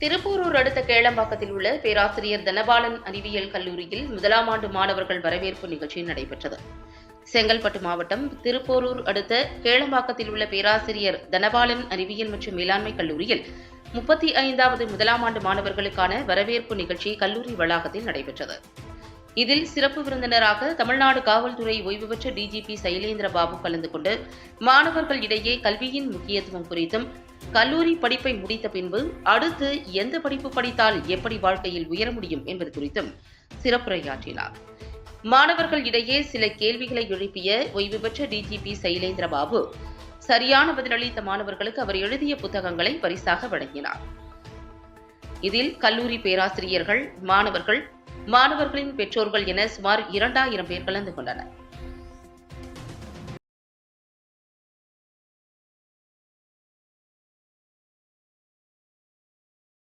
திருப்பூரூர் அடுத்த கேளம்பாக்கத்தில் உள்ள பேராசிரியர் தனபாலன் அறிவியல் கல்லூரியில் முதலாம் ஆண்டு மாணவர்கள் வரவேற்பு நிகழ்ச்சி நடைபெற்றது. செங்கல்பட்டு மாவட்டம் திருப்போரூர் அடுத்த கேளம்பாக்கத்தில் உள்ள பேராசிரியர் தனபாலன் அறிவியல் மற்றும் மேலாண்மை கல்லூரியில் முப்பத்தி ஐந்தாவது முதலாம் ஆண்டு மாணவர்களுக்கான வரவேற்பு நிகழ்ச்சி கல்லூரி வளாகத்தில் நடைபெற்றது. இதில் சிறப்பு விருந்தினராக தமிழ்நாடு காவல்துறை ஓய்வு பெற்ற டிஜிபி சைலேந்திர பாபு கலந்து கொண்டு மாணவர்கள் இடையே கல்வியின் முக்கியத்துவம் குறித்தும் கல்லூரி படிப்பை முடித்த பின்பு அடுத்து எந்த படிப்பு படித்தால் எப்படி வாழ்க்கையில் உயர முடியும் என்பது குறித்தும் சிறப்புரையாற்றினார். மாணவர்கள் இடையே சில கேள்விகளை எழுப்பிய ஓய்வு பெற்ற டிஜிபி சைலேந்திர பாபு சரியான பதிலளித்த மாணவர்களுக்கு அவர் எழுதிய புத்தகங்களை பரிசாக வழங்கினார். இதில் கல்லூரி பேராசிரியர்கள் மாணவர்கள் மாணவர்களின் பெற்றோர்கள் என சுமார் இரண்டாயிரம் பேர் கலந்து கொண்டனர்.